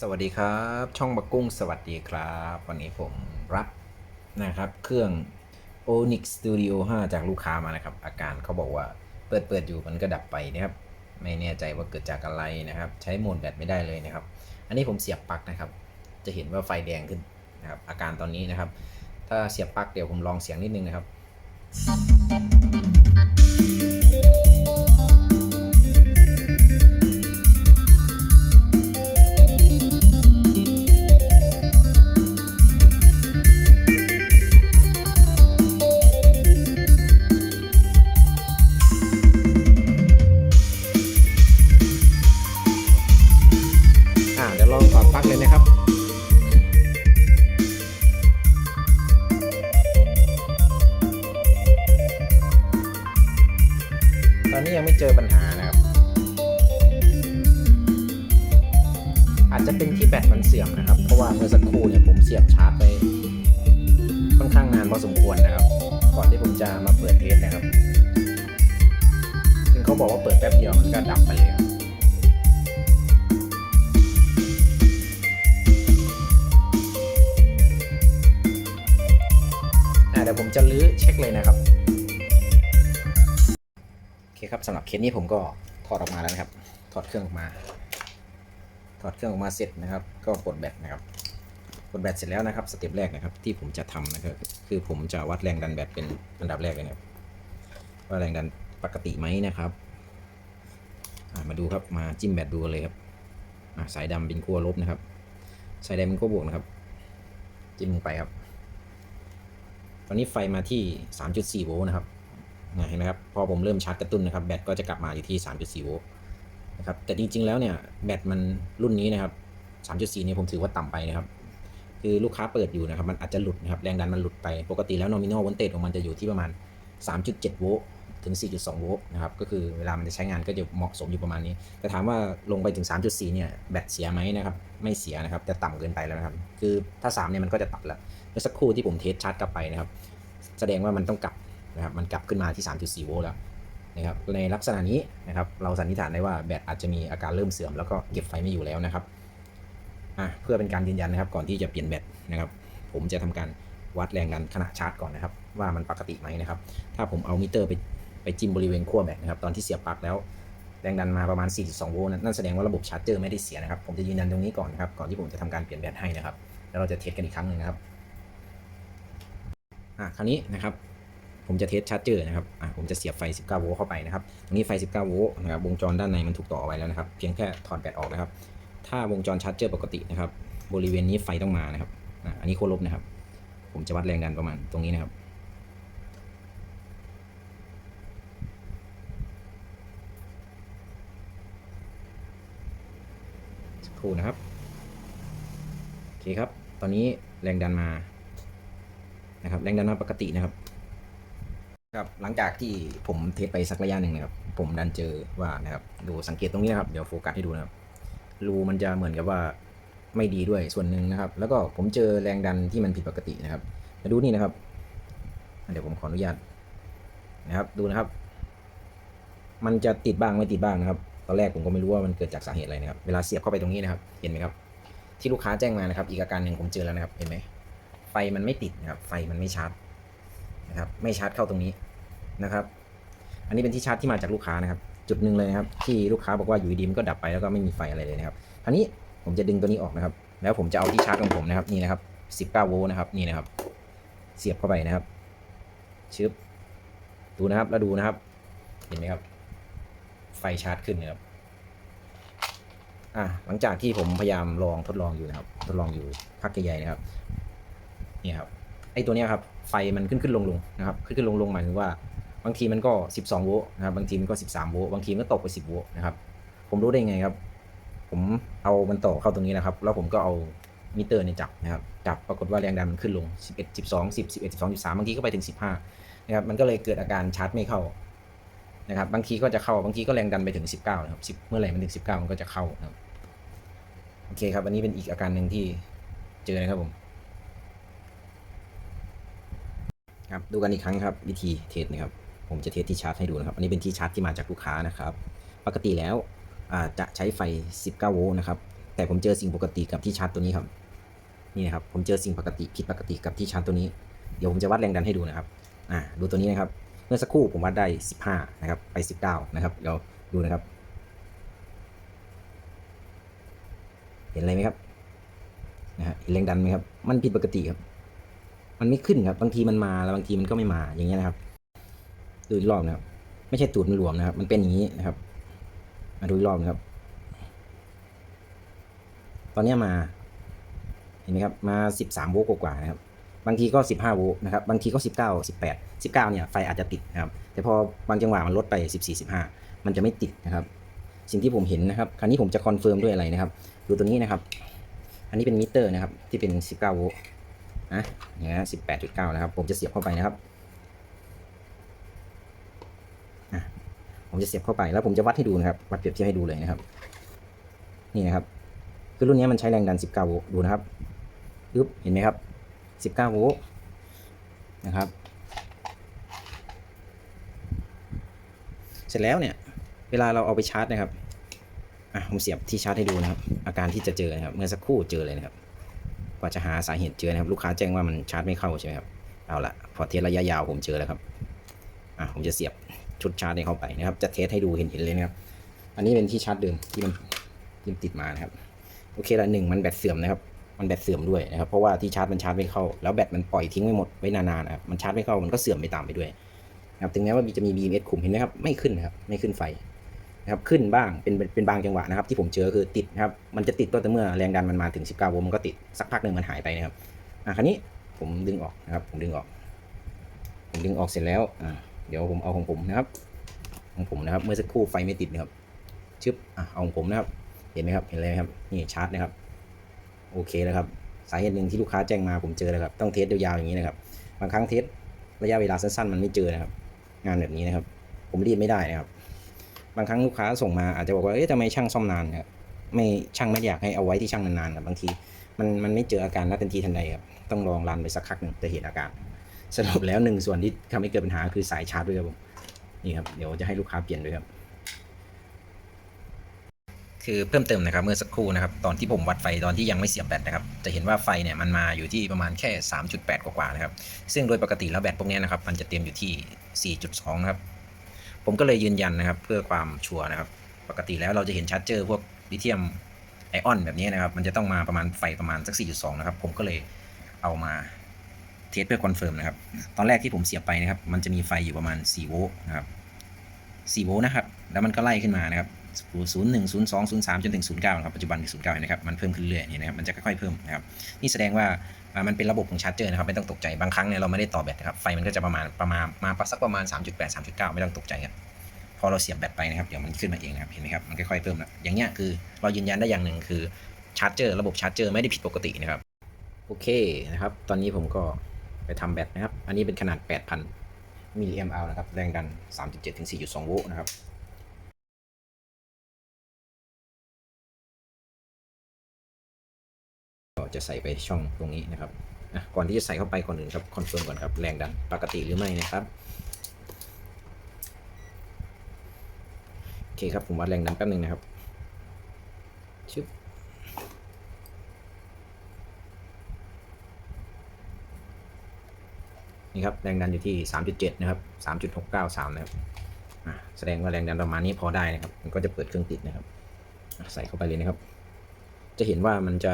สวัสดีครับ ช่องบักกุ้งสวัสดีครับ วันนี้ผมรับนะครับ เครื่อง Onyx Studio 5 จากลูกค้ามานะครับ อาการเขาบอกว่าเปิดเปิดอยู่มันก็ดับไปนะครับ ไม่แน่ใจว่าเกิดจากอะไรนะครับ ใช้โหมดแบตไม่ได้เลยนะครับ อันนี้ผมเสียบปลั๊กนะครับ จะเห็นว่าไฟแดงขึ้นนะครับ อาการตอนนี้นะครับ ถ้าเสียบปลั๊กเดี๋ยวผมลองเสียงนิดนึงนะครับ ยังไม่เจอปัญหานะครับ อาจจะเป็นที่แบตมันเสื่อมนะครับ เพราะว่าเมื่อสักครู่เนี่ยผมเสียบชาร์จไป ค่อนข้างนานพอสมควรนะครับ ก่อนที่ผมจะมาเปิดเทสนะครับซึ่งเขาบอกว่าเปิดแป๊บเดียวมันก็ดับไปเลยครับอ่าเดี๋ยวผมจะลื้อเช็คเลยนะครับ คครับสำหรับเคสนี้ผมก็ถอดออกมาแล้วนะครับ ถอดเครื่องออกมา ถอดเครื่องออกมาเสร็จนะครับ ก็ปลดแบตนะครับปลดแบตเสร็จแล้วนะครับ สเต็ปแรกนะครับ ที่ผมจะทำนะครับคือผมจะวัดแรงดันแบตเป็นอันดับแรกเลยนะครับ ว่าแรงดันปกติไหมนะครับมาดูครับมาจิ้มแบตดูเลยครับสายดำเป็นขั้วลบนะครับ สายแดงเป็นขั้วบวกนะครับ จิ้มลงไปครับ ตอนนี้ไฟมาที่ 3.4 โวลต์นะครับ เห็นไหมครับพอผมเริ่มชาร์จกระตุ้นนะครับแบตก็จะกลับมาอยู่ที่ 3.4 โวลต์นะครับแต่จริงๆแล้วเนี่ยแบตมันรุ่นนี้นะครับ 3.4 เนี่ยผมถือว่าต่ำไปนะครับคือลูกค้าเปิดอยู่นะครับมันอาจจะหลุดนะครับแรงดันมันหลุดไปปกติแล้ว nominal voltage ของมันจะอยู่ที่ประมาณ 3.7 โวลต์ถึง 4.2 โวลต์นะครับก็คือเวลามันจะใช้งานก็จะเหมาะสมอยู่ประมาณนี้ แต่ถามว่าลงไปถึง 3.4 เนี่ยแบตเสียไหมนะครับไม่เสียนะครับแต่ต่ำเกินไปแล้วนะครับคือถ้า 3 เนี่ยมันก็จะตัดแล้วเมื่อสักครู่ที่ผมเทสชาร์จกลับไปนะครับแสดงว่ามันต้องกลับ นะครับมันกลับขึ้นมาที่ 3.4 โวลต์แล้วนะครับในลักษณะนี้นะครับเราสันนิษฐานได้ว่าแบตอาจจะมีอาการเริ่มเสื่อมแล้วก็เก็บไฟไม่อยู่แล้วนะครับอะเพื่อเป็นการยืนยันนะครับก่อนที่จะเปลี่ยนแบตนะครับ ผมจะทำการวัดแรงดันขณะชาร์จก่อนนะครับ ว่ามันปกติไหมนะครับ ถ้าผมเอามิเตอร์ไปไปจิ้มบริเวณขั้วแบตนะครับตอนที่เสียบปลั๊กแล้วแรงดันมาประมาณ 4.2 โวลต์นั่นแสดงว่าระบบชาร์จเจอร์ไม่ได้เสียนะครับ ผมจะยืนยันตรงนี้ก่อนนะครับ ก่อนที่ผมจะทำการเปลี่ยนแบตให้นะครับ แล้วเราจะเทสกันอีกครั้งหนึ่งนะครับ อะ คราวนี้นะครับ ผมจะเทสชาร์จเจอร์นะครับอะผมจะเสียบไฟ 19 โวลต์เข้าไปนะครับ ตรงนี้ไฟ 19 โวลต์นะครับ วงจรด้านในมันถูกต่อเอาไว้แล้วนะครับ เพียงแค่ถอดแบตออกนะครับ ถ้าวงจรชาร์จเจอร์ปกตินะครับ บริเวณนี้ไฟต้องมานะครับอะอันนี้โคตรลบนะครับ ผมจะวัดแรงดันประมาณตรงนี้นะครับ สักครู่นะครับ โอเคครับ ตอนนี้แรงดันมา นะครับ แรงดันมาปกตินะครับ ครับหลังจากที่ผมเทสไปสักระยะหนึ่งนะครับ ผมดันเจอว่านะครับดูสังเกตตรงนี้นะครับเดี๋ยวโฟกัสให้ดูนะครับรูมันจะเหมือนกับว่าไม่ดีด้วยส่วนหนึ่งนะครับ แล้วก็ผมเจอแรงดันที่มันผิดปกตินะครับมาดูนี่นะครับ เดี๋ยวผมขออนุญาตนะครับดูนะครับ มันจะติดบ้างไม่ติดบ้างนะครับ ตอนแรกผมก็ไม่รู้ว่ามันเกิดจากสาเหตุอะไรนะครับ เวลาเสียบเข้าไปตรงนี้นะครับ เห็นไหมครับ ที่ลูกค้าแจ้งมานะครับ อีกอาการหนึ่งผมเจอแล้วนะครับ เห็นไหมไฟมันไม่ติดนะครับ ไฟมันไม่ชาร์จนะครับ ไม่ชาร์จเข้าตรงนี้ นะครับ อันนี้เป็นที่ชาร์จที่มาจากลูกค้านะครับ จุดหนึ่งเลยนะครับ ที่ลูกค้าบอกว่าอยู่ดีมันก็ดับไปแล้วก็ไม่มีไฟอะไรเลยนะครับคราวนี้ผมจะดึงตัวนี้ออกนะครับ แล้วผมจะเอาที่ชาร์จของผมนะครับนี่นะครับ19โวลต์นะครับนี่นะครับ เสียบเข้าไปนะครับชึบดูนะครับแล้วดูนะครับ เห็นไหมครับ ไฟชาร์จขึ้นนะครับอะหลังจากที่ผมพยายามลองทดลองอยู่นะครับ ทดลองอยู่พักใหญ่ๆนะครับนี่ครับไอตัวนี้ครับไฟมันขึ้นขึ้นลงลงนะครับ ขึ้นขึ้นลงลงหมายถึงว่า บางทีมันก็ 12 โวลต์นะครับ บางทีมันก็ 13 โวลต์ บางทีมันก็ตกไป 10 โวลต์นะครับ ผมรู้ได้ไงครับ ผมเอามันต่อเข้าตรงนี้นะครับ แล้วผมก็เอามิเตอร์เนี่ยจับนะครับ จับปรากฏว่าแรงดันมันขึ้นลง 11 12 10 11 12 13 บางทีก็ไปถึง 15 นะครับ มันก็เลยเกิดอาการชาร์จไม่เข้านะครับ บางทีก็จะเข้า บางทีก็แรงดันไปถึง 19 นะครับ 10 เมื่อไหร่มันถึง 19 มันก็จะเข้านะครับ โอเคครับ อันนี้เป็นอีกอาการหนึ่งที่เจอนะครับผมครับดูกันอีกครั้งครับ วิธีเทสนะครับ ผมจะเทสที่ชาร์จให้ดูนะครับ อันนี้เป็นที่ชาร์จที่มาจากลูกค้านะครับ ปกติแล้วจะใช้ไฟ 19 โวลต์นะครับ แต่ผมเจอสิ่งปกติกับที่ชาร์จตัวนี้ครับ นี่นะครับ ผมเจอสิ่งปกติผิดปกติกับที่ชาร์จตัวนี้ เดี๋ยวผมจะวัดแรงดันให้ดูนะครับ อ่า ดูตัวนี้นะครับ เมื่อสักครู่ผมวัดได้ 15 นะครับ ไป 19 นะครับ เดี๋ยวดูนะครับ เห็นอะไรไหมครับนะฮะเห็นแรงดันไหมครับ มันผิดปกติครับ มันไม่ขึ้นครับ บางทีมันมาแล้วบางทีมันก็ไม่มา อย่างเงี้ยนะครับ ดูอีกรอบนะครับ ไม่ใช่ตูดมันหลวมนะครับ มันเป็นอย่างนี้นะครับ มาดูอีกรอบนะครับ ตอนนี้มา เห็นไหมครับ มา 13 โวลต์กว่าๆนะครับ บางทีก็ 15 โวลต์นะครับ บางทีก็ 19 18 19 เนี่ย ไฟอาจจะติดนะครับ แต่พอบางจังหวะมันลดไป 14 15 มันจะไม่ติดนะครับ สิ่งที่ผมเห็นนะครับ คราวนี้ผมจะคอนเฟิร์มด้วยอะไรนะครับ ดูตัวนี้นะครับ อันนี้เป็นมิเตอร์นะครับ ที่เป็น 19 โวลต์นะอย่างเงี้ย18.9 นะครับ ผมจะเสียบเข้าไปนะครับอะ ผมจะเสียบเข้าไปแล้วผมจะวัดให้ดูนะครับ วัดเปรียบเทียบให้ดูเลยนะครับ นี่นะครับ คือรุ่นนี้มันใช้แรงดัน 19 โวลต์ดูนะครับปึ๊บเห็นไหมครับ 19 โวลต์นะครับ เสร็จแล้วเนี่ย เวลาเราเอาไปชาร์จนะครับอะผมเสียบที่ชาร์จให้ดูนะครับ อาการที่จะเจอนะครับ เมื่อสักครู่เจอเลยนะครับ กว่าจะหาสาเหตุเจอนะครับ ลูกค้าแจ้งว่ามันชาร์จไม่เข้าใช่ไหมครับ เอาละพอเทสระยะยาวผมเจอแล้วครับ อะผมจะเสียบ ชุดชาร์จให้เข้าไปนะครับ จะเทสให้ดูเห็นเห็นเลยนะครับ อันนี้เป็นที่ชาร์จเดิมที่มันที่ติดมานะครับ โอเคละหนึ่งมันแบตเสื่อมนะครับ มันแบตเสื่อมด้วยนะครับ เพราะว่าที่ชาร์จมันชาร์จไม่เข้า แล้วแบตมันปล่อยทิ้งไว้หมดไว้นานๆนะครับ มันชาร์จไม่เข้ามันก็เสื่อมไปตามไปด้วยนะครับ ถึงแม้ว่าจะมี BMS คุมเห็นไหมครับ ไม่ขึ้นนะครับ ไม่ขึ้นไฟนะครับ ขึ้นบ้าง เป็น เป็นบางจังหวะนะครับ ที่ผมเจอคือติดนะครับ มันจะติดก็แต่เมื่อแรงดันมันมาถึง 19โวลต์มันก็ติด สักพักหนึ่งมันหายไปนะครับ อะ คราวนี้ผมดึงออกนะครับ ผมดึงออก ผมดึงออกเสร็จแล้ว อ่า เดี๋ยวผมเอาของผมนะครับ ของผมนะครับ เมื่อสักครู่ไฟไม่ติดนะครับ ชึบอะเอาของผมนะครับ เห็นไหมครับ เห็นเลยไหมครับ นี่ชาร์จนะครับ โอเคแล้วครับ สาเหตุหนึ่งที่ลูกค้าแจ้งมาผมเจอแล้วครับ ต้องเทสยาวๆอย่างนี้นะครับ บางครั้งเทสระยะเวลาสั้นๆ มันไม่เจอนะครับ งานแบบนี้นะครับ ผมรีบไม่ได้นะครับ บางครั้งลูกค้าส่งมาอาจจะบอกว่า เอ๊ะทำไมช่างซ่อมนานครับ ไม่ช่างไม่อยากให้เอาไว้ที่ช่างนานๆครับบางทีมันมันไม่เจออาการนัทันทีทันใดครับ ต้องลองรันไปสักพักหนึ่งจะเห็นอาการ สรุปแล้วหนึ่งส่วนที่ทำให้เกิดปัญหาคือสายชาร์จด้วยครับผมนี่ครับเดี๋ยวจะให้ลูกค้าเปลี่ยนด้วยครับ คือเพิ่มเติมนะครับเมื่อสักครู่นะครับ ตอนที่ผมวัดไฟตอนที่ยังไม่เสียบแบตนะครับ จะเห็นว่าไฟเนี่ยมันมาอยู่ที่ประมาณแค่ 3.8 กว่าๆนะครับ ซึ่งโดยปกติแล้วแบตพวกนี้นะครับ มันจะเต็มอยู่ที่ 4.2 นะครับ ผมก็เลยยืนยันนะครับ เพื่อความชัวร์นะครับ ปกติแล้วเราจะเห็นชาร์จเจอร์พวกลิเธียมไอออนแบบนี้นะครับ มันจะต้องมาประมาณไฟประมาณสัก 4.2 นะครับ ผมก็เลยเอามา ทสเพื่อคอนเฟิร์มนะครับ ตอนแรกที่ผมเสียบไปนะครับ มันจะมีไฟอยู่ประมาณ 4 โวลต์นะครับ4โวลต์นะครับ แล้วมันก็ไล่ขึ้นมานะครับ0 1 0 2 0 3 จนถึง 09 นะครับ ปัจจุบันถึง09เห็นะครับ มันเพิ่มขึ้นเรื่อยๆนี่นะครับ มันจะค่อยๆเพิ่มนะครับ นี่แสดงว่าอ่ามันเป็นระบบของชาร์จเจอร์นะครับ ไม่ต้องตกใจ บางครั้งเนี่ยเราไม่ได้ต่อแบตนะครับ ไฟมันก็จะประมาณประมาณมาสักประมาณ 3.8 3.9 ไม่ต้องตกใจครับ พอเราเสียบแบตไปนะครับ เดี๋ยวมันขึ้นมาเองนะครับ เห็นไหมครับ มันค่อยๆเพิ่มแล้วอย่างเงี้ยคือเรายืนยันได้อย่างหนึ่งคือชาร์จเจอร์ระบบชาร์จเจอร์ไม่ได้ผิดปกตินะครับ โอเคนะครับ ตอนนี้ผมก็ ไปทำแบตนะครับ อันนี้เป็นขนาด 8,000 มิลลิแอมป์นะครับ แรงดัน 3.7ถึง4.2 โวลต์นะครับก็จะใส่ไปช่องตรงนี้นะครับก่อนที่จะใส่เข้าไปก่อนอื่นครับคอนเฟิร์มก่อนครับแรงดันปกติหรือไม่นะครับโอเคครับผมวัดแรงดันแป๊บนึงนะครับชึบ นี่ครับแรงดันอยู่ที่ 3.7 นะครับ 3.693 นะครับแสดงว่าแรงดันประมาณนี้พอได้นะครับ มันก็จะเปิดเครื่องติดนะครับ ใส่เข้าไปเลยนะครับ จะเห็นว่ามันจะ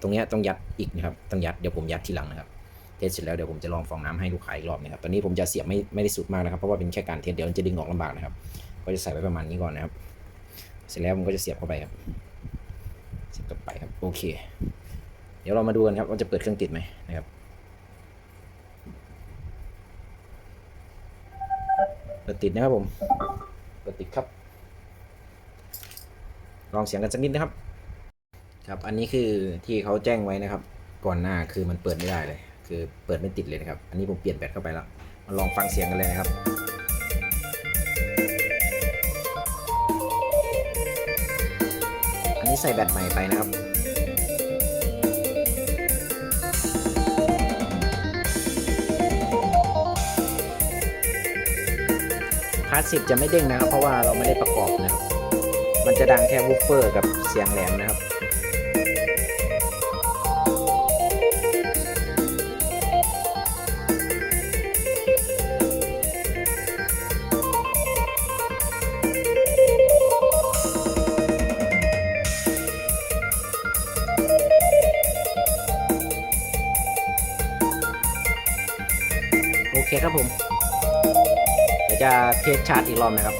ตรงเนี้ยต้องยัดอีกนะครับ ต้องยัด เดี๋ยวผมยัดทีหลังนะครับเทสเสร็จแล้วเดี๋ยวผมจะลองฟองน้ำให้ลูกค้าอีกรอบนะครับ ตอนนี้ผมจะเสียบไม่ไม่ได้สุดมากนะครับ เพราะว่าเป็นแค่การเทสเดี๋ยวมันจะดึงออกลำบากนะครับ ก็จะใส่ไว้ประมาณนี้ก่อนนะครับ เสร็จแล้วผมก็จะเสียบเข้าไปครับ เสียบเข้าไปครับ โอเค เดี๋ยวเรามาดูกันครับว่าจะเปิดเครื่องติดไหมนะครับ ปิดติดนะครับผม เปิดติดครับ ลองเสียงกันสักนิดนะครับ ครับ อันนี้คือที่เขาแจ้งไว้นะครับ ก่อนหน้าคือมันเปิดไม่ได้เลย คือเปิดไม่ติดเลยนะครับ อันนี้ผมเปลี่ยนแบตเข้าไปแล้ว มาลองฟังเสียงกันเลยนะครับอันนี้ใส่แบตใหม่ไปนะครับ พาร์ทสิจะไม่เด้งนะครับ เพราะว่าเราไม่ได้ประกอบนะครับ มันจะดังแค่วูฟเฟอร์กับเสียงแหลมนะครับโอเคครับผม จะเทสชาร์จอีกรอบนะครับ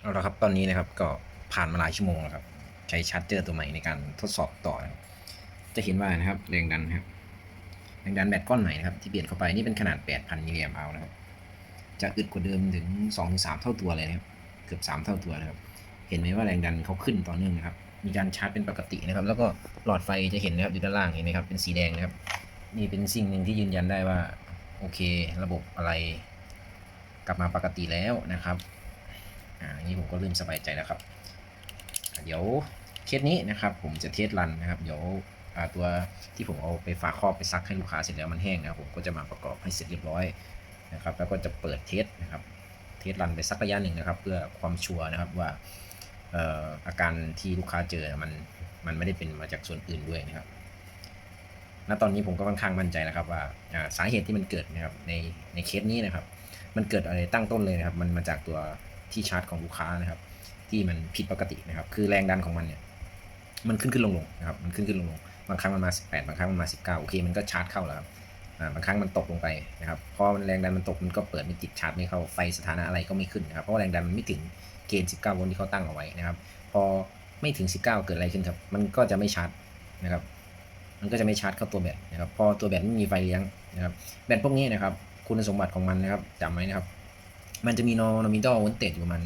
เอาละครับตอนนี้นะครับก็ผ่านมาหลายชั่วโมงแล้วครับ ใช้ชาร์จเจอร์ตัวใหม่ในการทดสอบต่อนะครับจะเห็นว่านะครับแรงดันครับแรงดันแบตก้อนใหม่นะครับที่เปลี่ยนเข้าไปนี่เป็นขนาด 8,000 มิลลิแอมป์เอานะครับจะอึดกว่าเดิมถึง2-3เท่าตัวเลยนะครับเกือบ 3 เท่าตัวนะครับ เห็นไหมว่าแรงดันเขาขึ้นต่อเนื่องนะครับ มีการชาร์จเป็นปกตินะครับ แล้วก็หลอดไฟจะเห็นนะครับอยู่ด้านล่างเห็นไหมครับเป็นสีแดงนะครับ นี่เป็นสิ่งหนึ่งที่ยืนยันได้ว่า โอเค ระบบอะไร กลับมาปกติแล้วนะครับอ่าอันนี้ผมก็เริ่มสบายใจแล้วครับ เดี๋ยวเคสนี้นะครับ ผมจะเทสรันนะครับ เดี๋ยวตัวที่ผมเอาไปฝากครอบไปซักให้ลูกค้าเสร็จแล้วมันแห้งนะครับผมก็จะมาประกอบให้เสร็จเรียบร้อยนะครับ แล้วก็จะเปิดเทสนะครับ เทสรันไปสักระยะหนึ่งนะครับ เพื่อความชัวร์นะครับว่าอาการที่ลูกค้าเจอมันมันไม่ได้เป็นมาจากส่วนอื่นด้วยนะครับ ณตอนนี้ผมก็ค่อนข้างมั่นใจแล้วครับว่าสาเหตุที่มันเกิดนะครับในในเคสนี้นะครับ มันเกิดอะไรตั้งต้นเลยนะครับ มันมาจากตัวที่ชาร์จของลูกค้านะครับ ที่มันผิดปกตินะครับ คือแรงดันของมันเนี่ยมันขึ้นขึ้นลงลงนะครับมันขึ้นขึ้นลงลงบางครั้งมันมา 18 บางครั้งมันมา 19โอเคมันก็ชาร์จเข้าแล้วครับบางครั้งมันตกลงไปนะครับพอมันแรงดันมันตกมันก็เปิดไม่ติดชาร์จไม่เข้าไฟสถานะอะไรก็ไม่ขึ้นนะครับเพราะแรงดันมันไม่ถึงเกณฑ์ 19 โวลต์ที่เขาตั้งเอาไว้นะครับ พอไม่ถึง 19 เกิดอะไรขึ้นครับ มันก็จะไม่ชาร์จนะครับ มันก็จะไม่ชาร์จเข้าตัวแบตนะครับพอตัวแบตไม่มีไฟเลี้ยงนะครับแบตพวกนี้นะครับคุณสมบัติของมันนะครับจำไว้นะครับ มันจะมีโนโนมิดอลโวลต์เตจอยู่ประมาณ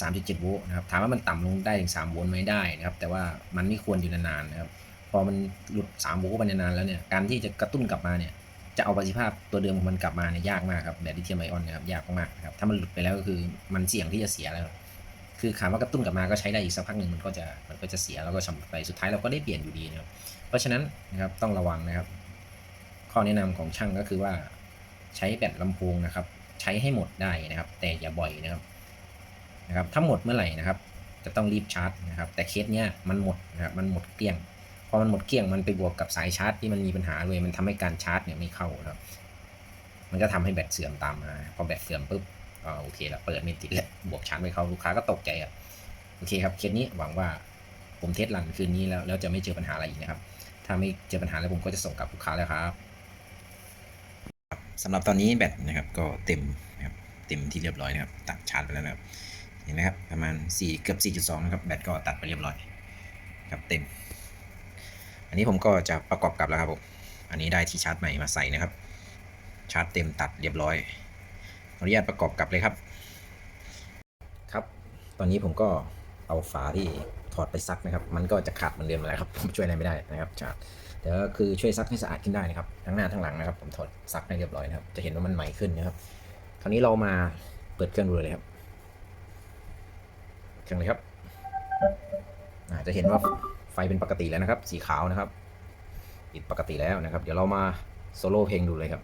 3.7โวลต์นะครับถามว่ามันต่ำลงได้ถึง3โวลต์ไหมได้นะครับแต่ว่ามันไม่ควรอยู่นานๆนะครับพอมันหลุด3โวลต์ไปนานๆแล้วเนี่ยการที่จะกระตุ้นกลับมาเนี่ยจะเอาประสิทธิภาพตัวเดิมของมันกลับมาเนี่ยยากมากครับแบตลิเธียมไอออนนะครับยากมากนะครับถ้ามันหลุดไปแล้วก็คือมันเสี่ยงที่จะเสียแล้ว คือถามว่ากระตุ้นกลับมาก็ใช้ได้อีกสักพักหนึ่งมันก็จะมันก็จะเสียแล้วก็ชำรุดไปสุดท้ายเราก็ได้เปลี่ยนอยู่ดีนะครับเพราะฉะนั้นนะครับต้องระวังนะครับ ข้อแนะนำของช่างก็คือว่าใช้แบตลำโพงนะครับ ใช้ให้หมดได้นะครับ แต่อย่าบ่อยนะครับนะครับถ้าหมดเมื่อไหร่นะครับ จะต้องรีบชาร์จนะครับ แต่เคสเนี้ยมันหมดนะครับมันหมดเกลี้ยงพอมันหมดเกลี้ยงมันไปบวกกับสายชาร์จที่มันมีปัญหาเลยมันทำให้การชาร์จเนี่ยไม่เข้านะครับ มันก็ทำให้แบตเสื่อมตามมาพอแบตเสื่อมปุ๊บ อ่าโอเคแล้วเปิดไม่ติดแล้วบวกชาร์จไม่เขาลูกค้าก็ตกใจอะโอเคครับเคสนี้หวังว่าผมเทสรันคืนนี้แล้วแล้วจะไม่เจอปัญหาอะไรอีกนะครับ ถ้าไม่เจอปัญหาแล้วผมก็จะส่งกลับลูกค้าแล้วครับสำหรับตอนนี้แบตนะครับก็เต็มนะครับเต็มที่เรียบร้อยนะครับตัดชาร์จไปแล้วนะครับเห็นไหมครับประมาณ 4 เกือบ 4.2 นะครับแบตก็ตัดไปเรียบร้อยครับเต็ม อันนี้ผมก็จะประกอบกลับแล้วครับผมอันนี้ได้ที่ชาร์จใหม่มาใส่นะครับ ชาร์จเต็มตัดเรียบร้อย ออนุญาตประกอบกลับเลยครับ ครับ ตอนนี้ผมก็เอาฝาที่ถอดไปซักนะครับ มันก็จะขาดเหมือนเดิมเลยครับ ผมช่วยอะไรไม่ได้นะครับชาร์จแต่ก็คือช่วยซักให้สะอาดขึ้นได้นะครับ ทั้งหน้าทั้งหลังนะครับ ผมถอดซักให้เรียบร้อยนะครับ จะเห็นว่ามันใหม่ขึ้นนะครับ คราวนี้เรามาเปิดเครื่องดูเลยครับ เครื่องเลยครับจะเห็นว่าไฟเป็นปกติแล้วนะครับ สีขาวนะครับ ปิดปกติแล้วนะครับ เดี๋ยวเรามาโซโล่เพลงดูเลยครับ